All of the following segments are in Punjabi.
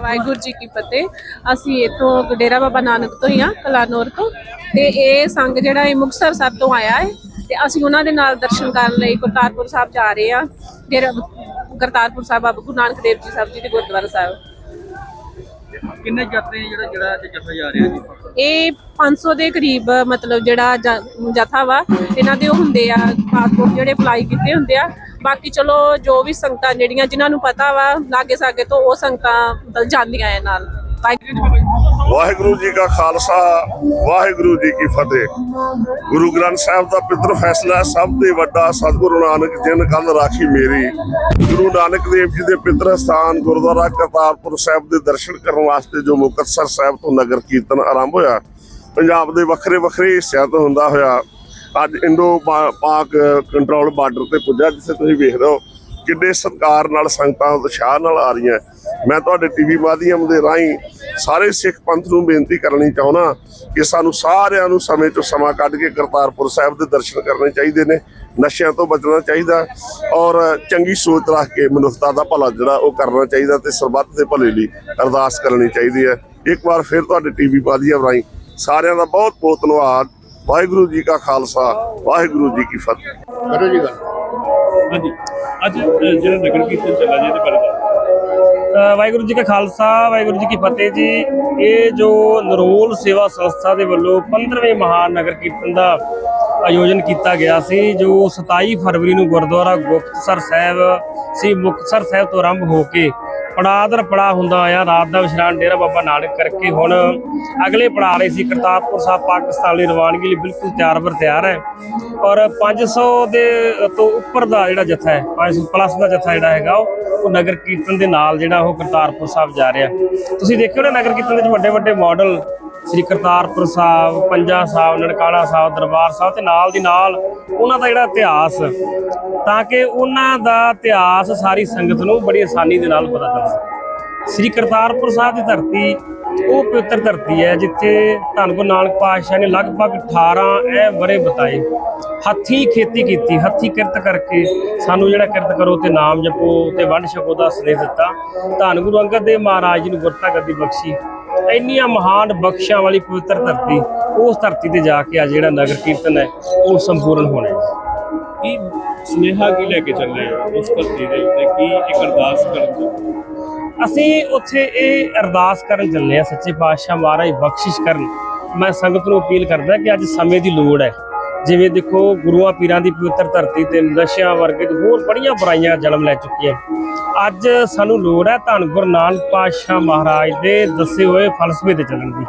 ਵਾਹਿਗੁਰੂ ਜੀ ਕੀ ਫਤਿਹ। ਅਸੀਂ ਇਥੋਂ ਡੇਰਾ ਬਾਬਾ ਨਾਨਕ ਤੋਂ ਹੀ ਆ ਕਲਾਨੌਰ ਤੋਂ। ਤੇ ਇਹ ਸੰਗ ਜਿਹੜਾ ਇਹ ਮੁਕਤਸਰ ਸਾਹਿਬ ਤੋਂ ਆਇਆ ਹੈ। ਤੇ ਅਸੀਂ ਉਹਨਾਂ ਦੇ ਨਾਲ ਦਰਸ਼ਨ ਕਰਨ ਲਈ ਕਰਤਾਰਪੁਰ ਸਾਹਿਬ ਜਾ ਰਹੇ ਆ ਡੇਰਾ ਕਰਤਾਰਪੁਰ ਸਾਹਿਬ, ਬਾਬਾ ਗੁਰੂ ਨਾਨਕ ਦੇਵ ਜੀ ਸਾਹਿਬ ਜੀ ਦੇ ਗੁਰਦੁਆਰਾ ਸਾਹਿਬ। ਕਿੰਨੇ ਯਾਤਰੀ ਜਿਹੜਾ ਜਿਹੜਾ ਜੱਥਾ ਜਾ ਰਿਹਾ ਜੀ? ਇਹ 500 ਦੇ ਕਰੀਬ ਮਤਲਬ ਜਿਹੜਾ ਜਥਾ ਵਾ ਇਹਨਾਂ ਦੇ ਉਹ ਹੁੰਦੇ ਆ ਪਾਸਪੋਰਟ ਜਿਹੜੇ ਅਪਲਾਈ ਕੀਤੇ ਹੁੰਦੇ ਆ। ਬਾਕੀ ਚਲੋ ਜੋ ਵੀ ਸੰਗਤਾਂ ਜਿਹੜੀਆਂ ਜਿਨ੍ਹਾਂ ਨੂੰ ਪਤਾ ਵਾ ਲਾਗੇ ਸਾਗੇ ਤੋਂ ਉਹ ਸੰਗਤਾਂ ਜਾਂਦੀਆਂ ਇਹ ਨਾਲ। ਵਾਹਿਗੁਰੂ ਜੀ ਕਾ ਖਾਲਸਾ, ਵਾਹਿਗੁਰੂ ਜੀ ਕੀ ਫਤਿਹ। ਗੁਰੂ ਗ੍ਰੰਥ ਸਾਹਿਬ ਦਾ ਪਿੱਤਰ ਫੈਸਲਾ ਸਭ ਤੋਂ ਵੱਡਾ ਸਤਿਗੁਰੂ ਨਾਨਕ ਜਿਨ ਕੱਲ ਰਾਖੀ ਮੇਰੀ। ਗੁਰੂ ਨਾਨਕ ਦੇਵ ਜੀ ਦੇ ਪਿੱਤਰ ਸਥਾਨ ਗੁਰਦੁਆਰਾ ਕਰਤਾਰਪੁਰ ਸਾਹਿਬ ਦੇ ਦਰਸ਼ਨ ਕਰਨ ਵਾਸਤੇ ਜੋ ਮੁਕਤਸਰ ਸਾਹਿਬ ਤੋਂ ਨਗਰ ਕੀਰਤਨ ਆਰੰਭ ਹੋਇਆ, ਪੰਜਾਬ ਦੇ ਵੱਖਰੇ ਵੱਖਰੇ ਹਿੱਸਿਆਂ ਤੋਂ ਹੁੰਦਾ ਹੋਇਆ, ਅੱਜ ਇੰਡੋ ਪਾਕ ਕੰਟਰੋਲ ਬਾਰਡਰ ਤੇ ਪੁੱਜਾ, ਜਿੱਥੇ ਤੁਸੀਂ ਵੇਖ ਰਹੇ ਹੋ ਕਿੰਨੇ ਸਤਿਕਾਰ ਨਾਲ ਸੰਗਤਾਂ ਉਤਸ਼ਾਹ ਨਾਲ ਆ ਰਹੀਆਂ। ਮੈਂ ਤੁਹਾਡੇ ਟੀਵੀ ਮਾਧਿਅਮ ਦੇ ਰਾਹੀਂ ਸਾਰੇ ਸਿੱਖ ਪੰਥ ਨੂੰ ਬੇਨਤੀ ਕਰਨੀ ਚਾਹੁੰਦਾ ਕਿ ਸਾਨੂੰ ਸਾਰਿਆਂ ਨੂੰ ਸਮੇਂ ਤੋਂ ਸਮਾਂ ਕੱਢ ਕੇ ਕਰਤਾਰਪੁਰ ਸਾਹਿਬ ਦੇ ਦਰਸ਼ਨ ਕਰਨੇ ਚਾਹੀਦੇ ਨੇ ਨਸ਼ਿਆਂ ਤੋਂ ਬਚਣਾ ਚਾਹੀਦਾ ਔਰ ਚੰਗੀ ਸੋਚ ਰੱਖ ਕੇ ਮਨੁੱਖਤਾ ਦਾ ਭਲਾ ਜਿਹੜਾ ਉਹ ਕਰਨਾ ਚਾਹੀਦਾ ਤੇ ਸਰਬੱਤ ਦੇ ਭਲੇ ਲਈ ਅਰਦਾਸ ਕਰਨੀ ਚਾਹੀਦੀ ਹੈ। ਇੱਕ ਵਾਰ ਫਿਰ ਤੁਹਾਡੇ ਟੀਵੀ ਮਾਧਿਅਮ ਰਾਹੀਂ ਸਾਰਿਆਂ ਦਾ ਬਹੁਤ ਬਹੁਤ ਧੰਨਵਾਦ। ਵਾਹਿਗੁਰੂ ਜੀ ਕਾ ਖਾਲਸਾ ਵਾਹਿਗੁਰੂ ਜੀ ਕੀ ਫਤਿਹ। ਕਰੋ ਜੀ ਗੱਲ। ਹਾਂਜੀ। ਅੱਜ ਜਿਹੜਾ ਨਗਰ ਕੀਰਤਨ ਚੱਲਾ ਜੀ ਇਹਦੇ ਬਾਰੇ ਵਾਹਿਗੁਰੂ ਜੀ ਕਾ ਖਾਲਸਾ, ਵਾਹਿਗੁਰੂ ਜੀ ਕੀ ਫਤਿਹ ਜੀ। ਇਹ ਜੋ ਨਰੋਲ ਸੇਵਾ ਸੰਸਥਾ ਦੇ ਵੱਲੋਂ 15ਵੇਂ ਮਹਾਨਗਰ ਕੀਰਤਨ ਦਾ ਆਯੋਜਨ ਕੀਤਾ ਗਿਆ ਸੀ, ਜੋ 27 ਫਰਵਰੀ ਨੂੰ ਗੁਰਦੁਆਰਾ ਗੁਪਤਸਰ ਸਾਹਿਬ ਸੀ ਮੁਕਤਸਰ ਸਾਹਿਬ ਤੋਂ ਆਰੰਭ ਹੋ ਕੇ ਪੜਾਦਰ ਪੜਾ ਹੁੰਦਾ ਆ, ਰਾਤ ਦਾ ਵਿਸ਼ਰਾਮ ਡੇਰਾ ਬਾਬਾ ਨਾਨਕ ਕਰਕੇ ਹੁਣ ਅਗਲੇ ਪੜਾ ਰਹੇ ਸੀ ਕਰਤਾਰਪੁਰ ਸਾਹਿਬ ਪਾਕਿਸਤਾਨ ਲਈ ਰਵਾਨਗੀ ਲਈ ਬਿਲਕੁਲ ਤਿਆਰ ਵਰ ਤਿਆਰ ਹੈ। ਔਰ 500 ਦੇ ਤੋਂ ਉੱਪਰ ਦਾ ਜਿਹੜਾ ਜਥਾ ਹੈ 500 ਪਲੱਸ ਦਾ ਜਥਾ ਜਿਹੜਾ ਹੈਗਾ, ਉਹ ਉਹ ਨਗਰ ਕੀਰਤਨ ਦੇ ਨਾਲ ਜਿਹੜਾ ਉਹ ਕਰਤਾਰਪੁਰ ਸਾਹਿਬ ਜਾ ਰਿਹਾ। ਤੁਸੀਂ ਦੇਖਿਓ ਨਾ ਨਗਰ ਕੀਰਤਨ ਦੇ ਵਿੱਚ ਵੱਡੇ ਵੱਡੇ ਮਾਡਲ ਸ੍ਰੀ ਕਰਤਾਰਪੁਰ ਸਾਹਿਬ, ਪੰਜਾ ਸਾਹਿਬ, ਨਨਕਾਣਾ ਸਾਹਿਬ, ਦਰਬਾਰ ਸਾਹਿਬ ਤੇ ਨਾਲ ਦੀ ਨਾਲ ਉਹਨਾਂ ਦਾ ਜਿਹੜਾ ਇਤਿਹਾਸ, ਤਾਂ ਕਿ ਉਹਨਾਂ ਦਾ ਇਤਿਹਾਸ ਸਾਰੀ ਸੰਗਤ ਨੂੰ ਬੜੀ ਆਸਾਨੀ ਦੇ ਨਾਲ ਪਤਾ ਚੱਲ। ਸਕੇ ਸ੍ਰੀ ਕਰਤਾਰਪੁਰ ਸਾਹਿਬ ਦੀ ਧਰਤੀ, ਉਹ ਪਵਿੱਤਰ ਧਰਤੀ ਹੈ ਜਿੱਥੇ ਧੰਨ ਗੁਰੂ ਨਾਨਕ ਪਾਤਸ਼ਾਹ ਨੇ ਲਗਭਗ 18 ਇਹ ਵਰੇ ਬਤਾਏ। ਹੱਥੀਂ ਖੇਤੀ ਕੀਤੀ, ਹੱਥੀਂ ਕਿਰਤ ਕਰਕੇ ਸਾਨੂੰ ਜਿਹੜਾ ਕਿਰਤ ਕਰੋ ਤੇ ਨਾਮ ਜਪੋ ਤੇ ਵੰਡ ਛਕੋ ਦਾ ਸੰਦੇਸ਼ ਦਿੱਤਾ। ਧੰਨ ਗੁਰੂ ਅੰਗਦ ਦੇਵ ਮਹਾਰਾਜ ਜੀ ਨੂੰ ਗੁਰਤਾ ਗੱਦੀ ਬਖਸ਼ੀ। ਇੰਨੀਆਂ ਮਹਾਨ ਬਖਸ਼ਾਂ ਵਾਲੀ ਪਵਿੱਤਰ ਧਰਤੀ ਉਸ ਧਰਤੀ ਤੇ ਜਾ ਕੇ ਆ ਜਿਹੜਾ ਨਗਰ ਕੀਰਤਨ ਹੈ ਉਹ ਸੰਪੂਰਨ ਹੋਣਾ ਹੈ। ਕੀ ਸੁਨੇਹਾ ਕੀ ਲੈ ਕੇ ਚੱਲੇ ਹੋ ਉਸ ਧਰਤੀ ਦੇ ਉੱਤੇ? ਕੀ ਇੱਕ ਅਰਦਾਸ ਕਰਨ ਦੀ? ਅਸੀਂ ਉੱਥੇ ਇਹ ਅਰਦਾਸ ਕਰਨ ਚੱਲੇ ਆ ਸੱਚੇ ਪਾਤਸ਼ਾਹ ਮਹਾਰਾਜ ਬਖਸ਼ਿਸ਼ ਕਰਨ। ਮੈਂ ਸੰਗਤ ਨੂੰ ਅਪੀਲ ਕਰਦਾ ਕਿ ਅੱਜ ਸਮੇਂ ਦੀ ਲੋੜ ਹੈ। ਜਿਵੇਂ ਦੇਖੋ ਗੁਰੂਆਂ ਪੀਰਾਂ ਦੀ ਪਵਿੱਤਰ ਧਰਤੀ ਤੇ ਨਸ਼ਿਆਂ ਵਰਗੇ ਤੇ ਹੋਰ ਬੜੀਆਂ ਬੁਰਾਈਆਂ ਜਨਮ ਲੈ ਚੁੱਕੀਆਂ। ਅੱਜ ਸਾਨੂੰ ਲੋੜ ਹੈ ਧੰਨ ਗੁਰੂ ਨਾਨਕ ਪਾਤਸ਼ਾਹ ਮਹਾਰਾਜ ਦੇ ਦੱਸੇ ਹੋਏ ਫਲਸਫੇ ਤੇ ਚੱਲਣ ਦੀ।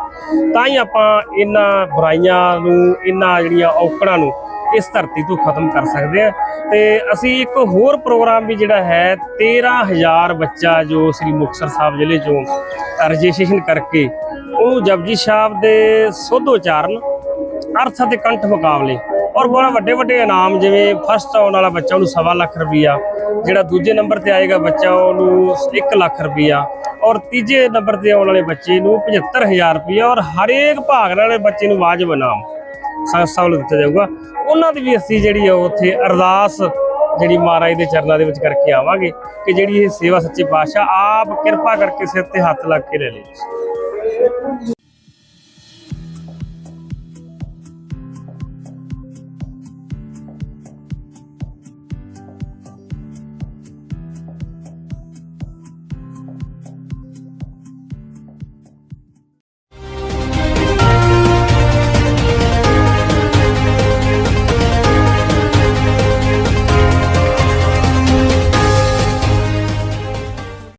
ਤਾਂ ਹੀ ਆਪਾਂ ਇਹਨਾਂ ਬੁਰਾਈਆਂ ਨੂੰ, ਇਹਨਾਂ ਜਿਹੜੀਆਂ ਔਕੜਾਂ ਨੂੰ ਇਸ ਧਰਤੀ ਤੋਂ ਖਤਮ ਕਰ ਸਕਦੇ ਆ ਤੇ ਅਸੀਂ ਇੱਕ ਹੋਰ ਪ੍ਰੋਗਰਾਮ ਵੀ ਜਿਹੜਾ ਹੈ 13000 ਬੱਚਾ ਜੋ ਸ੍ਰੀ ਮੁਕਤਸਰ ਸਾਹਿਬ ਜ਼ਿਲ੍ਹੇ ਚੋਂ ਰਜਿਸਟ੍ਰੇਸ਼ਨ ਕਰਕੇ ਉਹਨੂੰ ਜਪਜੀ ਸਾਹਿਬ ਦੇ ਸੋਧ ਉਚਾਰਨ ਅਰਥ ਅਤੇ ਕੰਠ ਮੁਕਾਬਲੇ ਔਰ ਬੜਾ ਵੱਡੇ ਵੱਡੇ ਇਨਾਮ ਜਿਵੇਂ ਫਸਟ ਆਉਣ ਵਾਲਾ ਬੱਚਾ ਉਹਨੂੰ ਸਵਾ ਲੱਖ ਰੁਪਈਆ, ਜਿਹੜਾ ਦੂਜੇ ਨੰਬਰ ਤੇ ਆਏਗਾ ਬੱਚਾ ਉਹਨੂੰ 1 ਲੱਖ ਰੁਪਈਆ ਔਰ ਤੀਜੇ ਨੰਬਰ ਤੇ ਆਉਣ ਵਾਲੇ ਬੱਚੇ ਨੂੰ 75000 ਰੁਪਈਆ ਔਰ ਹਰੇਕ ਭਾਗ ਵਾਲੇ ਬੱਚੇ ਨੂੰ ਵਾਜਬ ਇਨਾਮ ਸੰਸਥਾ ਵੱਲੋਂ ਦਿੱਤਾ ਜਾਊਗਾ। ਉਹਨਾਂ ਦੀ ਵੀ ਅਸੀਂ ਜਿਹੜੀ ਆ ਉੱਥੇ ਅਰਦਾਸ ਜਿਹੜੀ ਮਹਾਰਾਜ ਦੇ ਚਰਨਾਂ ਦੇ ਵਿੱਚ ਕਰਕੇ ਆਵਾਂਗੇ ਕਿ ਜਿਹੜੀ ਇਹ ਸੇਵਾ ਸੱਚੇ ਪਾਤਸ਼ਾਹ ਆਪ ਕਿਰਪਾ ਕਰਕੇ ਸਿਰ ਤੇ ਹੱਥ ਲੱਗ ਕੇ ਲੈ ਲਈ